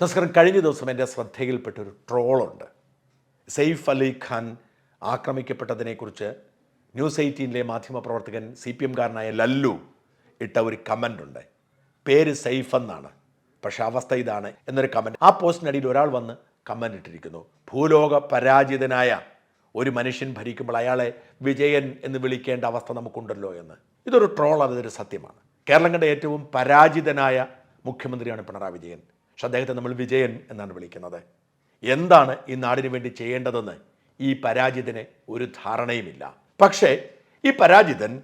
നമസ്കാരം. കഴിഞ്ഞ ദിവസം എന്റെ ശ്രദ്ധയിൽപ്പെട്ടൊരു ട്രോളുണ്ട്. സെയ്ഫ് അലി ഖാൻ ആക്രമിക്കപ്പെട്ടതിനെക്കുറിച്ച് ന്യൂസ് എയ്റ്റീനിലെ മാധ്യമപ്രവർത്തകൻ സി പി എംകാരനായ ലല്ലു ഇട്ട ഒരു കമന്റ് ഉണ്ട് പേര് സെയ്ഫ് എന്നാണ്. പക്ഷെ അവസ്ഥ ഇതാണ് എന്നൊരു കമന്റ്. ആ പോസ്റ്റിനടിയിൽ ഒരാൾ വന്ന് കമന്റ് ഇട്ടിരിക്കുന്നു. ഭൂലോക പരാജിതനായ ഒരു മനുഷ്യൻ ഭരിക്കുമ്പോൾ അയാളെ വിജയൻ എന്ന് വിളിക്കേണ്ട അവസ്ഥ നമുക്കുണ്ടല്ലോ എന്ന്. ഇതൊരു ട്രോൾ അതൊരു സത്യമാണ്. കേരളം കണ്ട ഏറ്റവും പരാജിതനായ മുഖ്യമന്ത്രിയാണ് പിണറായി വിജയൻ. പക്ഷെ അദ്ദേഹത്തെ നമ്മൾ വിജയൻ എന്നാണ് വിളിക്കുന്നത്. എന്താണ് ഈ നാടിന് വേണ്ടി ചെയ്യേണ്ടതെന്ന് ഈ പരാജിതന് ഒരു ധാരണയുമില്ല. പക്ഷേ ഈ പരാജിതൻ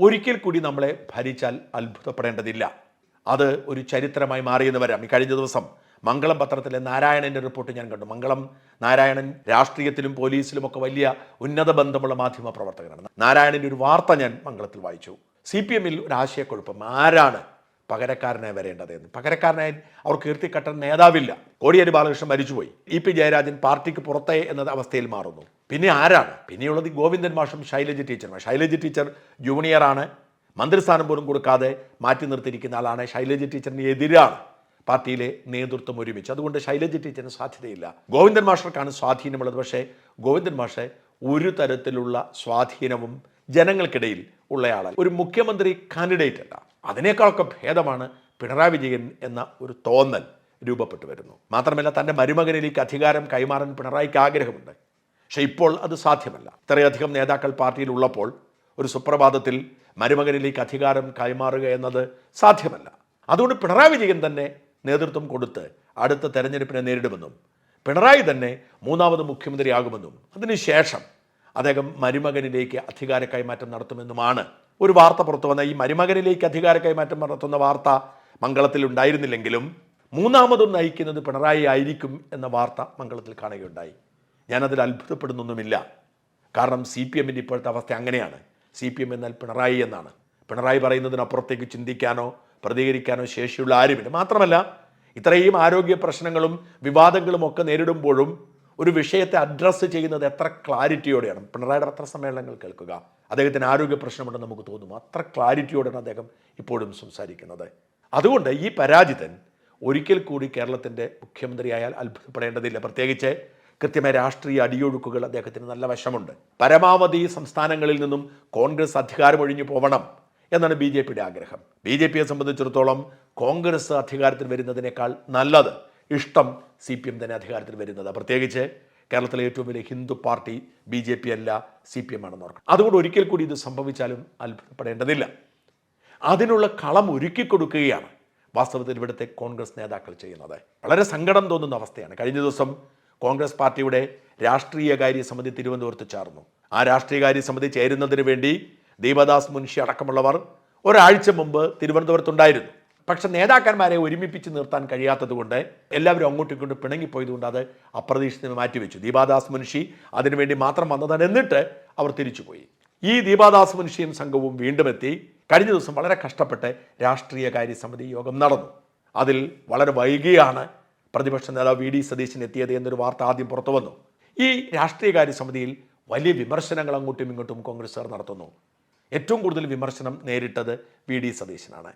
ഒരിക്കൽ കൂടി നമ്മളെ ഭരിച്ചാൽ അത്ഭുതപ്പെടേണ്ടതില്ല. അത് ഒരു ചരിത്രമായി മാറിയെന്ന് വരാം. ഈ കഴിഞ്ഞ ദിവസം മംഗളം പത്രത്തിലെ നാരായണന്റെ റിപ്പോർട്ട് ഞാൻ കണ്ടു. മംഗളം നാരായണൻ രാഷ്ട്രീയത്തിലും പോലീസിലും ഒക്കെ വലിയ ഉന്നത ബന്ധമുള്ള മാധ്യമ പ്രവർത്തകനാണ് നാരായണന്റെ ഒരു വാർത്ത ഞാൻ മംഗളത്തിൽ വായിച്ചു. സി പി എമ്മിൽ ഒരു ആശയക്കുഴപ്പം. ആരാണ് പകരക്കാരനായി വരേണ്ടത് എന്ന് പകരക്കാരനായി അവർ കീർത്തിക്കട്ടൻ നേതാവില്ല. കോടിയേരി ബാലകൃഷ്ണൻ മരിച്ചുപോയി. ഇ പി ജയരാജൻ പാർട്ടിക്ക് പുറത്തെ എന്ന അവസ്ഥയിൽ മാറുന്നു. പിന്നെ ആരാണ്? പിന്നെയുള്ളത് ഗോവിന്ദൻ മാഷും ശൈലജ ടീച്ചറും. ശൈലജ ടീച്ചർ ജൂനിയറാണ് മന്ത്രിസ്ഥാനം പോലും കൊടുക്കാതെ മാറ്റി നിർത്തിയിരിക്കുന്ന ആളാണ് ശൈലജ ടീച്ചറിന് എതിരാണ് പാർട്ടിയിലെ നേതൃത്വം ഒരുമിച്ച്. അതുകൊണ്ട് ശൈലജ ടീച്ചറിന് സാധ്യതയില്ല. ഗോവിന്ദൻ മാഷർക്കാണ് സ്വാധീനമുള്ളത്. പക്ഷേ ഗോവിന്ദൻ മാഷെ ഒരു തരത്തിലുള്ള സ്വാധീനവും ജനങ്ങൾക്കിടയിൽ ഉള്ളയാളല്ല. ഒരു മുഖ്യമന്ത്രി കാൻഡിഡേറ്റ് അല്ല. അതിനേക്കാളൊക്കെ ഭേദമാണ് പിണറായി വിജയൻ എന്ന ഒരു തോന്നൽ രൂപപ്പെട്ടു വരുന്നു. മാത്രമല്ല തന്റെ മരുമകനിലേക്ക് അധികാരം കൈമാറാൻ പിണറായിക്ക് ആഗ്രഹമുണ്ട്. പക്ഷേ ഇപ്പോൾ അത് സാധ്യമല്ല. ഇത്രയധികം നേതാക്കൾ പാർട്ടിയിൽ ഉള്ളപ്പോൾ ഒരു സുപ്രഭാതത്തിൽ മരുമകനിലേക്ക് അധികാരം കൈമാറുക എന്നത് സാധ്യമല്ല. അതുകൊണ്ട് പിണറായി വിജയൻ തന്നെ നേതൃത്വം കൊടുത്ത് അടുത്ത തെരഞ്ഞെടുപ്പിനെ നേരിടുമെന്നും പിണറായി തന്നെ മൂന്നാമത് മുഖ്യമന്ത്രിയാകുമെന്നും അതിനുശേഷം അദ്ദേഹം മരുമകനിലേക്ക് അധികാര കൈമാറ്റം നടത്തുമെന്നുമാണ്. ഒരു വാർത്ത പുറത്തു വന്ന ഈ മരുമകനിലേക്ക് അധികാര കൈമാറ്റം നടത്തുന്ന വാർത്ത മംഗളത്തിൽ ഉണ്ടായിരുന്നില്ലെങ്കിലും മൂന്നാമതും നയിക്കുന്നത് പിണറായി ആയിരിക്കും എന്ന വാർത്ത മംഗളത്തിൽ കാണുകയുണ്ടായി. ഞാനതിൽ അത്ഭുതപ്പെടുന്നൊന്നുമില്ല. കാരണം സി പി എമ്മിന്റെ ഇപ്പോഴത്തെ അവസ്ഥ അങ്ങനെയാണ്. സി പി എം എന്നാൽ പിണറായി എന്നാണ്. പിണറായി പറയുന്നതിനപ്പുറത്തേക്ക് ചിന്തിക്കാനോ പ്രതികരിക്കാനോ ശേഷിയുള്ള ആരുമില്ല. മാത്രമല്ല ഇത്രയും ആരോഗ്യ പ്രശ്നങ്ങളും വിവാദങ്ങളും ഒക്കെ നേരിടുമ്പോഴും ഒരു വിഷയത്തെ അഡ്രസ്സ് ചെയ്യുന്നത് എത്ര ക്ലാരിറ്റിയോടെയാണ് പിണറായിയുടെ പത്ര സമ്മേളനങ്ങൾ കേൾക്കുക. അദ്ദേഹത്തിന് ആരോഗ്യ പ്രശ്നമുണ്ടെന്ന് നമുക്ക് തോന്നും. അത്ര ക്ലാരിറ്റിയോടെയാണ് അദ്ദേഹം ഇപ്പോഴും സംസാരിക്കുന്നത്. അതുകൊണ്ട് ഈ പരാജിതൻ ഒരിക്കൽ കൂടി കേരളത്തിന്റെ മുഖ്യമന്ത്രിയായാൽ അത്ഭുതപ്പെടേണ്ടതില്ല. പ്രത്യേകിച്ച് കൃത്യമായ രാഷ്ട്രീയ അടിയൊഴുക്കുകൾ അദ്ദേഹത്തിന് നല്ല വശമുണ്ട്. പരമാവധി സംസ്ഥാനങ്ങളിൽ നിന്നും കോൺഗ്രസ് അധികാരമൊഴിഞ്ഞു പോവണം എന്നാണ് ബി ജെ പിയുടെ ആഗ്രഹം. ബി ജെ പിയെ സംബന്ധിച്ചിടത്തോളം കോൺഗ്രസ് അധികാരത്തിൽ വരുന്നതിനേക്കാൾ നല്ലത് ഇഷ്ടം സി പി എം തന്നെ അധികാരത്തിൽ വരുന്നത്. പ്രത്യേകിച്ച് കേരളത്തിലെ ഏറ്റവും വലിയ Hindu party B J P അല്ല സി പി എം ആണെന്ന് ഓർക്കണം. അതുകൊണ്ട് ഒരിക്കൽ കൂടി ഇത് സംഭവിച്ചാലും അത്ഭുതപ്പെടേണ്ടതില്ല. അതിനുള്ള കളം ഒരുക്കി കൊടുക്കുകയാണ് വാസ്തവത്തിൽ ഇവിടുത്തെ കോൺഗ്രസ് നേതാക്കൾ ചെയ്യുന്നത്. വളരെ സങ്കടം തോന്നുന്ന അവസ്ഥയാണ്. കഴിഞ്ഞ ദിവസം കോൺഗ്രസ് പാർട്ടിയുടെ രാഷ്ട്രീയകാര്യ സമിതി തിരുവനന്തപുരത്ത് ചേർന്നു. ആ രാഷ്ട്രീയകാര്യ സമിതി ചേരുന്നതിന് വേണ്ടി ദീപദാസ് മുൻഷി അടക്കമുള്ളവർ ഒരാഴ്ച മുമ്പ് തിരുവനന്തപുരത്തുണ്ടായിരുന്നു. പക്ഷെ നേതാക്കന്മാരെ ഒരുമിപ്പിച്ച് നിർത്താൻ കഴിയാത്തതുകൊണ്ട് എല്ലാവരും അങ്ങോട്ടും ഇങ്ങോട്ടും പിണങ്ങിപ്പോയതുകൊണ്ട് അത് അപ്രതീക്ഷിതമായി മാറ്റിവെച്ചു. ദീപാദാസ് മുൻഷി അതിനുവേണ്ടി മാത്രം വന്നതാണ് എന്നിട്ട് അവർ തിരിച്ചുപോയി ഈ ദീപാദാസ് മുൻഷിയും സംഘവും വീണ്ടും എത്തി. കഴിഞ്ഞ ദിവസം വളരെ കഷ്ടപ്പെട്ട് രാഷ്ട്രീയകാര്യ സമിതി യോഗം നടന്നു. അതിൽ വളരെ വൈകിയാണ് പ്രതിപക്ഷ നേതാവ് വി ഡി സതീശൻ എത്തിയത് എന്നൊരു വാർത്ത ആദ്യം പുറത്തു വന്നു. ഈ രാഷ്ട്രീയകാര്യ സമിതിയിൽ വലിയ വിമർശനങ്ങൾ അങ്ങോട്ടും ഇങ്ങോട്ടും കോൺഗ്രസ്സുകാർ നടത്തുന്നു. ഏറ്റവും കൂടുതൽ വിമർശനം നേരിട്ടത് വി ഡി സതീശനാണ്.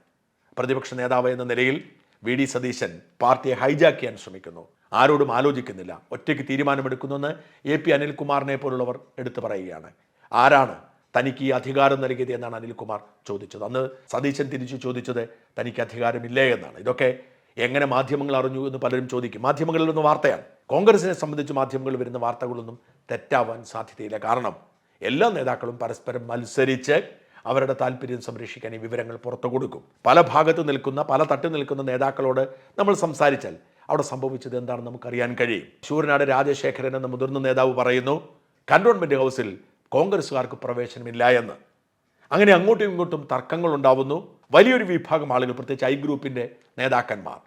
പ്രതിപക്ഷ നേതാവ് എന്ന നിലയിൽ വി ഡി സതീശൻ പാർട്ടിയെ ഹൈജാക്ക് ചെയ്യാൻ ശ്രമിക്കുന്നു. ആരോടും ആലോചിക്കുന്നില്ല. ഒറ്റയ്ക്ക് തീരുമാനമെടുക്കുന്നെന്ന് എ പി അനിൽകുമാറിനെ പോലുള്ളവർ എടുത്തു പറയുകയാണ്. ആരാണ് തനിക്ക് ഈ അധികാരം നൽകിയത് എന്നാണ് അനിൽകുമാർ ചോദിച്ചത്. അന്ന് സതീശൻ തിരിച്ചു ചോദിച്ചത് തനിക്ക് അധികാരമില്ലേ എന്നാണ്. ഇതൊക്കെ എങ്ങനെ മാധ്യമങ്ങൾ അറിഞ്ഞു എന്ന് പലരും ചോദിക്കും. മാധ്യമങ്ങളിൽ നിന്ന് വാർത്തയാണ്. കോൺഗ്രസിനെ സംബന്ധിച്ച് മാധ്യമങ്ങളിൽ വരുന്ന വാർത്തകളൊന്നും തെറ്റാവാൻ സാധ്യതയില്ല. കാരണം എല്ലാ നേതാക്കളും പരസ്പരം മത്സരിച്ച് അവരുടെ താല്പര്യം സംരക്ഷിക്കാൻ ഈ വിവരങ്ങൾ പുറത്തു കൊടുക്കും. പല ഭാഗത്ത് നിൽക്കുന്ന പല തട്ടിൽ നിൽക്കുന്ന നേതാക്കളോട് നമ്മൾ സംസാരിച്ചാൽ അവിടെ സംഭവിച്ചത് എന്താണെന്ന് നമുക്കറിയാൻ കഴിയും. ശൂരനാട് രാജശേഖരൻ എന്ന മുതിർന്ന നേതാവ് പറയുന്നു കന്റോൺമെന്റ് ഹൗസിൽ കോൺഗ്രസ്സുകാർക്ക് പ്രവേശനമില്ല എന്ന്. അങ്ങനെ അങ്ങോട്ടും ഇങ്ങോട്ടും തർക്കങ്ങൾ ഉണ്ടാവുന്നു. വലിയൊരു വിഭാഗം ആളുകൾ പ്രത്യേകിച്ച് ഐ ഗ്രൂപ്പിന്റെ നേതാക്കന്മാർ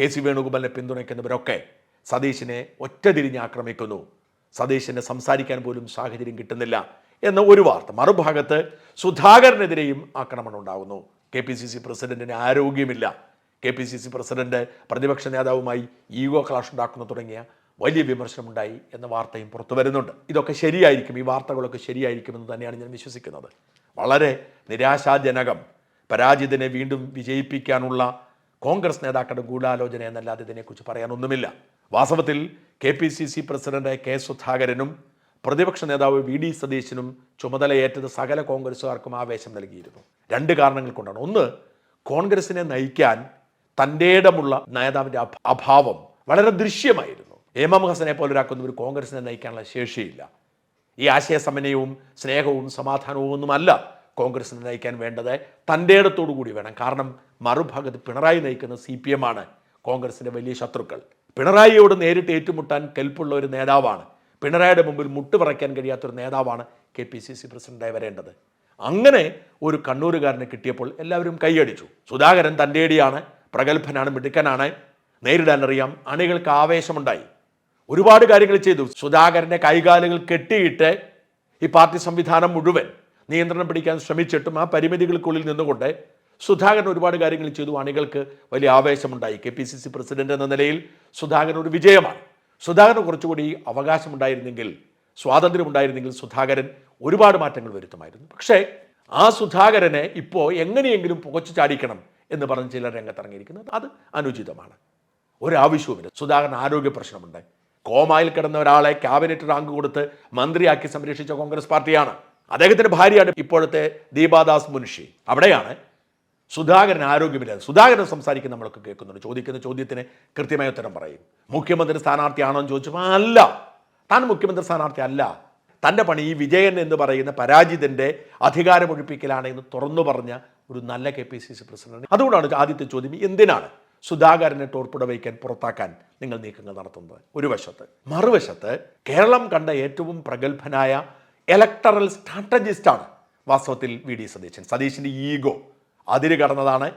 കെ സി വേണുഗോപാലിനെ പിന്തുണയ്ക്കുന്നവരൊക്കെ സതീശിനെ ഒറ്റതിരിഞ്ഞ് ആക്രമിക്കുന്നു. സതീശന് സംസാരിക്കാൻ പോലും സാഹചര്യം കിട്ടുന്നില്ല. എന്ന ഒരു വാർത്ത മറുഭാഗത്ത് സുധാകരനെതിരെയും ആക്രമണം ഉണ്ടാകുന്നു കെ പി സി സി പ്രസിഡന്റിന് ആരോഗ്യമില്ല. K P C C president പ്രതിപക്ഷ നേതാവുമായി ഈഗോ ക്ലാഷ് ഉണ്ടാക്കുന്ന തുടങ്ങിയ വലിയ വിമർശനമുണ്ടായി എന്ന വാർത്തയും പുറത്തു വരുന്നുണ്ട്. ഇതൊക്കെ ശരിയായിരിക്കും. ഈ വാർത്തകളൊക്കെ ശരിയായിരിക്കുമെന്ന് തന്നെയാണ് ഞാൻ വിശ്വസിക്കുന്നത്. വളരെ നിരാശാജനകം. പരാജിതനെ വീണ്ടും വിജയിപ്പിക്കാനുള്ള കോൺഗ്രസ് നേതാക്കളുടെ ഗൂഢാലോചന എന്നല്ലാതെ ഇതിനെക്കുറിച്ച് പറയാനൊന്നുമില്ല. വാസ്തവത്തിൽ K P C C president K സുധാകരനും പ്രതിപക്ഷ നേതാവ് വി ഡി സതീശനും ചുമതലയേറ്റത് സകല കോൺഗ്രസ്സുകാർക്കും ആവേശം നൽകിയിരുന്നു. രണ്ട് കാരണങ്ങൾ കൊണ്ടാണ്. ഒന്ന് കോൺഗ്രസിനെ നയിക്കാൻ തന്റെ ഇടമുള്ള നേതാവിന്റെ അഭാവം വളരെ ദൃശ്യമായിരുന്നു. എം ഹസനെ പോലൊരാക്കുന്ന ഒരു കോൺഗ്രസിനെ നയിക്കാനുള്ള ശേഷിയില്ല. ഈ ആശയസമന്വയവും സ്നേഹവും സമാധാനവും ഒന്നുമല്ല കോൺഗ്രസിനെ നയിക്കാൻ വേണ്ടത്. തന്റെ ഇടത്തോടു കൂടി വേണം. കാരണം മറുഭാഗത്ത് പിണറായി നയിക്കുന്ന സി പി എം ആണ് കോൺഗ്രസിന്റെ വലിയ ശത്രുക്കൾ. പിണറായിയോട് നേരിട്ട് ഏറ്റുമുട്ടാൻ കെൽപ്പുള്ള ഒരു നേതാവാണ് പിണറായിയുടെ മുമ്പിൽ മുട്ടുപറയ്ക്കാൻ കഴിയാത്തൊരു നേതാവാണ് കെ പി സി സി പ്രസിഡന്റായി വരേണ്ടത്. അങ്ങനെ ഒരു കണ്ണൂരുകാരനെ കിട്ടിയപ്പോൾ എല്ലാവരും കൈയടിച്ചു. സുധാകരൻ തന്റെ അടിയാണ് പ്രഗത്ഭനാണ് മിടുക്കനാണ്. നേരിടാൻ അറിയാം അണികൾക്ക് ആവേശമുണ്ടായി. ഒരുപാട് കാര്യങ്ങൾ ചെയ്തു. സുധാകരന്റെ കൈകാലുകൾ കെട്ടിയിട്ട് ഈ പാർട്ടി സംവിധാനം മുഴുവൻ നിയന്ത്രണം പിടിക്കാൻ ശ്രമിച്ചിട്ടും ആ പരിമിതികൾക്കുള്ളിൽ നിന്നുകൊണ്ട് സുധാകരൻ ഒരുപാട് കാര്യങ്ങൾ ചെയ്തു. അണികൾക്ക് വലിയ ആവേശമുണ്ടായി. K P C C president എന്ന നിലയിൽ സുധാകരൻ ഒരു വിജയമാണ്. സുധാകരന് കുറച്ചുകൂടി അവകാശമുണ്ടായിരുന്നെങ്കിൽ സ്വാതന്ത്ര്യമുണ്ടായിരുന്നെങ്കിൽ സുധാകരൻ ഒരുപാട് മാറ്റങ്ങൾ വരുത്തുമായിരുന്നു. പക്ഷേ ആ സുധാകരനെ ഇപ്പോൾ എങ്ങനെയെങ്കിലും പുകച്ചു ചാടിക്കണം എന്ന് പറഞ്ഞ് ചിലർ രംഗത്തിറങ്ങിയിരിക്കുന്നത് അത് അനുചിതമാണ്. ഒരാവശ്യവുമില്ല. സുധാകരൻ ആരോഗ്യ പ്രശ്നമുണ്ട്. കോമായിൽ കിടന്ന ഒരാളെ ക്യാബിനറ്റ് റാങ്ക് കൊടുത്ത് മന്ത്രിയാക്കി സംരക്ഷിച്ച കോൺഗ്രസ് പാർട്ടിയാണ്. അദ്ദേഹത്തിന്റെ ഭാര്യയാണ് ഇപ്പോഴത്തെ ദീപാദാസ് മുൻഷി. അവിടെയാണ് സുധാകരൻ ആരോഗ്യമില്ല സുധാകരൻ സംസാരിക്കുന്ന നമ്മളൊക്കെ കേൾക്കുന്നുണ്ട്. ചോദിക്കുന്ന ചോദ്യത്തിന് കൃത്യമായ ഉത്തരം പറയും. മുഖ്യമന്ത്രി സ്ഥാനാർത്ഥിയാണോ എന്ന് ചോദിച്ചപ്പോൾ അല്ല. താൻ മുഖ്യമന്ത്രി സ്ഥാനാർത്ഥി അല്ല. തന്റെ പണി ഈ വിജയൻ എന്ന് പറയുന്ന പരാജിതന്റെ അധികാരമൊഴിപ്പിക്കലാണ് എന്ന് തുറന്നു പറഞ്ഞ ഒരു നല്ല K P C C president. അതുകൊണ്ടാണ് ആദ്യത്തെ ചോദ്യം എന്തിനാണ് സുധാകരനെ ടോർപ്പിട വയ്ക്കാൻ പുറത്താക്കാൻ നിങ്ങൾ നീക്കങ്ങൾ നടത്തുന്നത്? ഒരു വശത്ത്. മറുവശത്ത് കേരളം കണ്ട ഏറ്റവും പ്രഗത്ഭനായ ഇലക്ടറൽ സ്ട്രാറ്റജിസ്റ്റാണ് വാസ്തവത്തിൽ വി ഡി സതീശൻ. സതീശിന്റെ ഈഗോ അതിര് കടന്നതാണ്.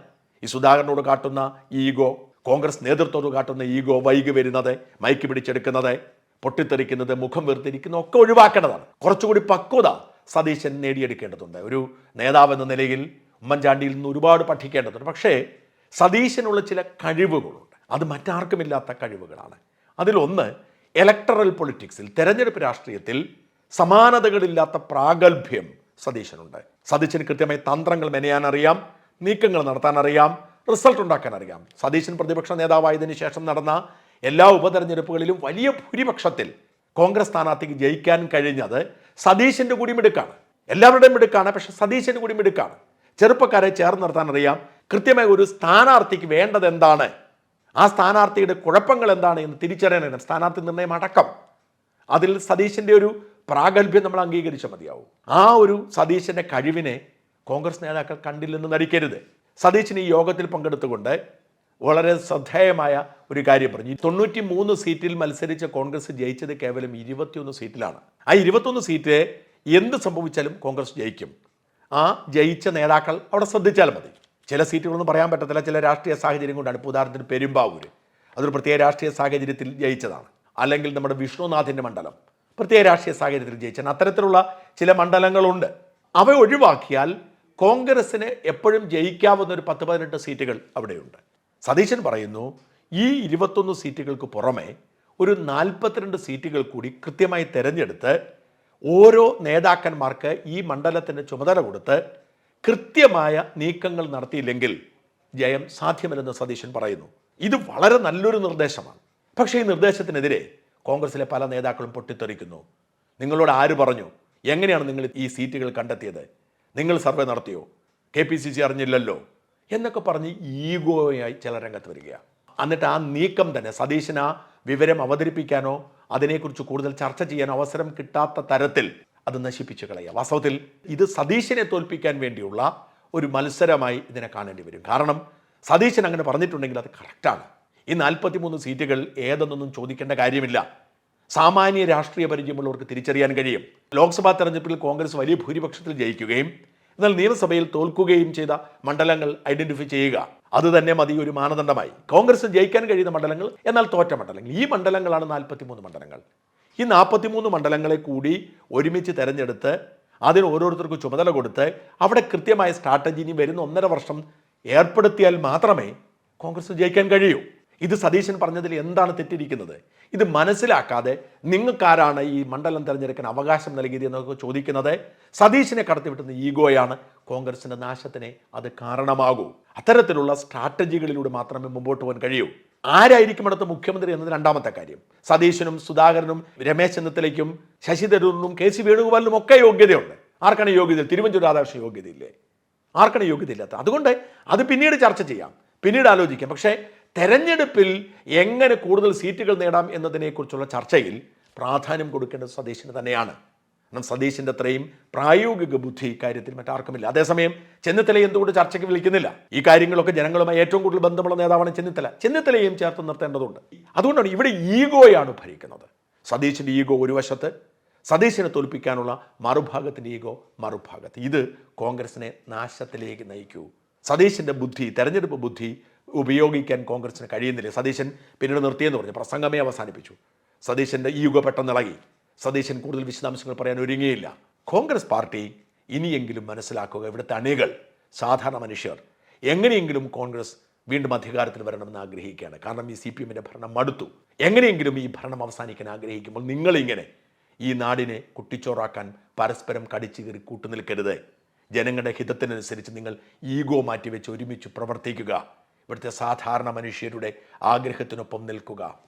ഈ സുധാകരനോട് കാട്ടുന്ന ഈഗോ കോൺഗ്രസ് നേതൃത്വത്തോട് കാട്ടുന്ന ഈഗോ വൈകി വരുന്നത് മൈക്ക് പിടിച്ചെടുക്കുന്നത് പൊട്ടിത്തെറിക്കുന്നത് മുഖം വെറുതിരിക്കുന്നത് ഒക്കെ ഒഴിവാക്കേണ്ടതാണ്. കുറച്ചുകൂടി പക്വത സതീശൻ നേടിയെടുക്കേണ്ടതുണ്ട്. ഒരു നേതാവ് എന്ന നിലയിൽ ഉമ്മൻചാണ്ടിയിൽ നിന്ന് ഒരുപാട് പഠിക്കേണ്ടതുണ്ട്. പക്ഷേ സതീശനുള്ള ചില കഴിവുകളുണ്ട്. അത് മറ്റാർക്കുമില്ലാത്ത കഴിവുകളാണ്. അതിലൊന്ന് ഇലക്ടറൽ പൊളിറ്റിക്സിൽ തെരഞ്ഞെടുപ്പ് രാഷ്ട്രീയത്തിൽ സമാനതകളില്ലാത്ത പ്രാഗൽഭ്യം സതീശനുണ്ട്. സതീശന് കൃത്യമായി തന്ത്രങ്ങൾ മെനയാൻ അറിയാം നീക്കങ്ങൾ നടത്താൻ അറിയാം റിസൾട്ട് ഉണ്ടാക്കാൻ അറിയാം. സതീശൻ പ്രതിപക്ഷ നേതാവായതിനു ശേഷം നടന്ന എല്ലാ ഉപതെരഞ്ഞെടുപ്പുകളിലും വലിയ ഭൂരിപക്ഷത്തിൽ കോൺഗ്രസ് സ്ഥാനാർത്ഥിക്ക് ജയിക്കാൻ കഴിഞ്ഞത് സതീശന്റെ കൂടി മിടുക്കാണ്. എല്ലാവരുടെയും മിടുക്കാണ് പക്ഷെ സതീശന്റെ കൂടി മിടുക്കാണ്. ചെറുപ്പക്കാരെ ചേർന്ന് നിർത്താൻ അറിയാം കൃത്യമായ ഒരു സ്ഥാനാർത്ഥിക്ക് വേണ്ടത് എന്താണ്? ആ സ്ഥാനാർത്ഥിയുടെ കുഴപ്പങ്ങൾ എന്താണ് എന്ന് തിരിച്ചറിയാൻ സ്ഥാനാർത്ഥി നിർണയം അടക്കം. അതിൽ സതീശന്റെ ഒരു പ്രാഗൽഭ്യം നമ്മൾ അംഗീകരിച്ച മതിയാവും. ആ ഒരു സതീശന്റെ കഴിവിനെ കോൺഗ്രസ് നേതാക്കൾ കണ്ടില്ലെന്ന് നടിക്കരുത്. സതീശൻ ഈ യോഗത്തിൽ പങ്കെടുത്തുകൊണ്ട് വളരെ ശ്രദ്ധേയമായ ഒരു കാര്യം പറഞ്ഞു. തൊണ്ണൂറ്റി മൂന്ന് സീറ്റിൽ മത്സരിച്ച കോൺഗ്രസ് ജയിച്ചത് കേവലം ഇരുപത്തിയൊന്ന് സീറ്റിലാണ്. ആ ഇരുപത്തൊന്ന് സീറ്റ് എന്ത് സംഭവിച്ചാലും കോൺഗ്രസ് ജയിക്കും. ആ ജയിച്ച നേതാക്കൾ അവിടെ ശ്രദ്ധിച്ചാൽ മതി. ചില സീറ്റുകളൊന്നും പറയാൻ പറ്റത്തില്ല. ചില രാഷ്ട്രീയ സാഹചര്യം കൊണ്ടാണ്. ഇപ്പോൾ ഉദാഹരണത്തിന് പെരുമ്പാവൂര്. അതൊരു പ്രത്യേക രാഷ്ട്രീയ സാഹചര്യത്തിൽ ജയിച്ചതാണ്. അല്ലെങ്കിൽ നമ്മുടെ വിഷ്ണുനാഥിന്റെ മണ്ഡലം. പ്രത്യേക രാഷ്ട്രീയ സാഹചര്യത്തിൽ ജയിച്ചാണ് അത്തരത്തിലുള്ള ചില മണ്ഡലങ്ങളുണ്ട്. അവ ഒഴിവാക്കിയാൽ കോൺഗ്രസ്സിന് എപ്പോഴും ജയിക്കാവുന്ന ഒരു പത്ത് പതിനെട്ട് സീറ്റുകൾ അവിടെയുണ്ട്. സതീശൻ പറയുന്നു ഈ ഇരുപത്തൊന്ന് സീറ്റുകൾക്ക് പുറമെ ഒരു നാൽപ്പത്തിരണ്ട് സീറ്റുകൾ കൂടി കൃത്യമായി തിരഞ്ഞെടുത്ത് ഓരോ നേതാക്കന്മാർക്ക് ഈ മണ്ഡലത്തിന്റെ ചുമതല കൊടുത്ത് കൃത്യമായ നീക്കങ്ങൾ നടത്തിയില്ലെങ്കിൽ ജയം സാധ്യമല്ലെന്ന് സതീശൻ പറയുന്നു. ഇത് വളരെ നല്ലൊരു നിർദ്ദേശമാണ്. പക്ഷേ ഈ നിർദ്ദേശത്തിനെതിരെ കോൺഗ്രസിലെ പല നേതാക്കളും പൊട്ടിത്തെറിക്കുന്നു. നിങ്ങളോട് ആര് പറഞ്ഞു? എങ്ങനെയാണ് നിങ്ങൾ ഈ സീറ്റുകൾ കണ്ടെത്തിയത്? നിങ്ങൾ സർവേ നടത്തിയോ? കെ പി സി സി അറിഞ്ഞില്ലല്ലോ? എന്നൊക്കെ പറഞ്ഞ് ഈഗോയായി ചില രംഗത്ത് വരികയാണ് എന്നിട്ട് ആ നീക്കം തന്നെ സതീശന് ആ വിവരം അവതരിപ്പിക്കാനോ അതിനെക്കുറിച്ച് കൂടുതൽ ചർച്ച ചെയ്യാനോ അവസരം കിട്ടാത്ത തരത്തിൽ അത് നശിപ്പിച്ചു കളയുക. വാസ്തവത്തിൽ ഇത് സതീശനെ തോൽപ്പിക്കാൻ വേണ്ടിയുള്ള ഒരു മത്സരമായി ഇതിനെ കാണേണ്ടി വരും. കാരണം സതീശൻ അങ്ങനെ പറഞ്ഞിട്ടുണ്ടെങ്കിൽ അത് കറക്റ്റാണ് ഈ നാൽപ്പത്തിമൂന്ന് സീറ്റുകൾ ഏതെന്നൊന്നും ചോദിക്കേണ്ട കാര്യമില്ല. സാമാന്യ രാഷ്ട്രീയ പരിചയമുള്ളവർക്ക് തിരിച്ചറിയാൻ കഴിയും. ലോക്സഭാ തെരഞ്ഞെടുപ്പിൽ കോൺഗ്രസ് വലിയ ഭൂരിപക്ഷത്തിൽ ജയിക്കുകയും എന്നാൽ നിയമസഭയിൽ തോൽക്കുകയും ചെയ്ത മണ്ഡലങ്ങൾ ഐഡന്റിഫൈ ചെയ്യുക. അത് തന്നെ മതി ഒരു മാനദണ്ഡമായി. കോൺഗ്രസ് ജയിക്കാൻ കഴിയുന്ന മണ്ഡലങ്ങൾ എന്നാൽ തോറ്റ മണ്ഡലങ്ങൾ. ഈ മണ്ഡലങ്ങളാണ് നാൽപ്പത്തിമൂന്ന് മണ്ഡലങ്ങൾ. ഈ നാൽപ്പത്തിമൂന്ന് മണ്ഡലങ്ങളെ കൂടി ഒരുമിച്ച് തെരഞ്ഞെടുത്ത് അതിന് ഓരോരുത്തർക്കും ചുമതല കൊടുത്ത് അവിടെ കൃത്യമായ സ്ട്രാറ്റജി ഇനി വരുന്ന ഒന്നര വർഷം ഏർപ്പെടുത്തിയാൽ മാത്രമേ കോൺഗ്രസ് ജയിക്കാൻ കഴിയൂ. ഇത് സതീശൻ പറഞ്ഞതിൽ എന്താണ് തെറ്റിരിക്കുന്നത്? ഇത് മനസ്സിലാക്കാതെ നിങ്ങൾക്കാരാണ് ഈ മണ്ഡലം തിരഞ്ഞെടുക്കാൻ അവകാശം നൽകിയത് എന്നൊക്കെ ചോദിക്കുന്നത് സതീശനെ കടത്തിവിട്ടുന്ന ഈഗോയാണ് കോൺഗ്രസിന്റെ നാശത്തിന് അത് കാരണമാകൂ. അത്തരത്തിലുള്ള സ്ട്രാറ്റജികളിലൂടെ മാത്രമേ മുമ്പോട്ട് പോകാൻ കഴിയൂ. ആരായിരിക്കും അടുത്ത മുഖ്യമന്ത്രി എന്നത് രണ്ടാമത്തെ കാര്യം. സതീശനും സുധാകരനും രമേശ് ചെന്നിത്തലയ്ക്കും ശശി തരൂരിനും കെ സി വേണുഗോപാലിനും ഒക്കെ യോഗ്യതയുണ്ട്. ആർക്കാണ് യോഗ്യത തിരുവഞ്ചൂർ രാധാകൃഷ്ണൻ യോഗ്യതയില്ലേ? ആർക്കാണ് യോഗ്യതയില്ലാത്ത? അതുകൊണ്ട് അത് പിന്നീട് ചർച്ച ചെയ്യാം. പിന്നീട് ആലോചിക്കാം. പക്ഷേ തെരഞ്ഞെടുപ്പിൽ എങ്ങനെ കൂടുതൽ സീറ്റുകൾ നേടാം എന്നതിനെക്കുറിച്ചുള്ള ചർച്ചയിൽ പ്രാധാന്യം കൊടുക്കേണ്ടത് സതീശിന് തന്നെയാണ്. കാരണം സതീശിന്റെ അത്രയും പ്രായോഗിക ബുദ്ധി ഇക്കാര്യത്തിൽ മറ്റാർക്കുമില്ല. അതേസമയം ചെന്നിത്തലയെ എന്തുകൊണ്ട് ചർച്ചയ്ക്ക് വിളിക്കുന്നില്ല? ഈ കാര്യങ്ങളൊക്കെ ജനങ്ങളുമായി ഏറ്റവും കൂടുതൽ ബന്ധമുള്ള നേതാവാണ് ചെന്നിത്തല. ചെന്നിത്തലയെയും ചേർത്ത് നിർത്തേണ്ടതുണ്ട്. അതുകൊണ്ടാണ് ഇവിടെ ഈഗോയാണ് ഭരിക്കുന്നത്. സതീശിന്റെ ഈഗോ ഒരു വശത്ത് സതീശനെ തോൽപ്പിക്കാനുള്ള മറുഭാഗത്തിന്റെ ഈഗോ മറുഭാഗത്ത്. ഇത് കോൺഗ്രസിനെ നാശത്തിലേക്ക് നയിക്കൂ. സതീശിന്റെ ബുദ്ധി തെരഞ്ഞെടുപ്പ് ബുദ്ധി ഉപയോഗിക്കാൻ കോൺഗ്രസിന് കഴിയുന്നില്ല. സതീശൻ പിന്നീട് നിർത്തിയെന്ന് പറഞ്ഞു. പ്രസംഗമേ അവസാനിപ്പിച്ചു. സതീശന്റെ ഈ പെട്ടെന്ന് ഇളകി. സതീശൻ കൂടുതൽ വിശദാംശങ്ങൾ പറയാൻ ഒരുങ്ങിയില്ല. കോൺഗ്രസ് പാർട്ടി ഇനിയെങ്കിലും മനസ്സിലാക്കുക ഇവിടുത്തെ അണികൾ സാധാരണ മനുഷ്യർ. എങ്ങനെയെങ്കിലും കോൺഗ്രസ് വീണ്ടും അധികാരത്തിൽ വരണമെന്ന് ആഗ്രഹിക്കുകയാണ്. കാരണം ഈ സി പി എമ്മിന്റെ ഭരണം മടുത്തു. എങ്ങനെയെങ്കിലും ഈ ഭരണം അവസാനിക്കാൻ ആഗ്രഹിക്കുമ്പോൾ നിങ്ങളിങ്ങനെ ഈ നാടിനെ കുട്ടിച്ചോറാക്കാൻ പരസ്പരം കടിച്ചു കയറി കൂട്ടുനിൽക്കരുത്. ജനങ്ങളുടെ ഹിതത്തിനനുസരിച്ച് നിങ്ങൾ ഈഗോ മാറ്റിവെച്ച് ഒരുമിച്ച് പ്രവർത്തിക്കുക. ഇവിടുത്തെ സാധാരണ മനുഷ്യരുടെ ആഗ്രഹത്തിനൊപ്പം നിൽക്കുക.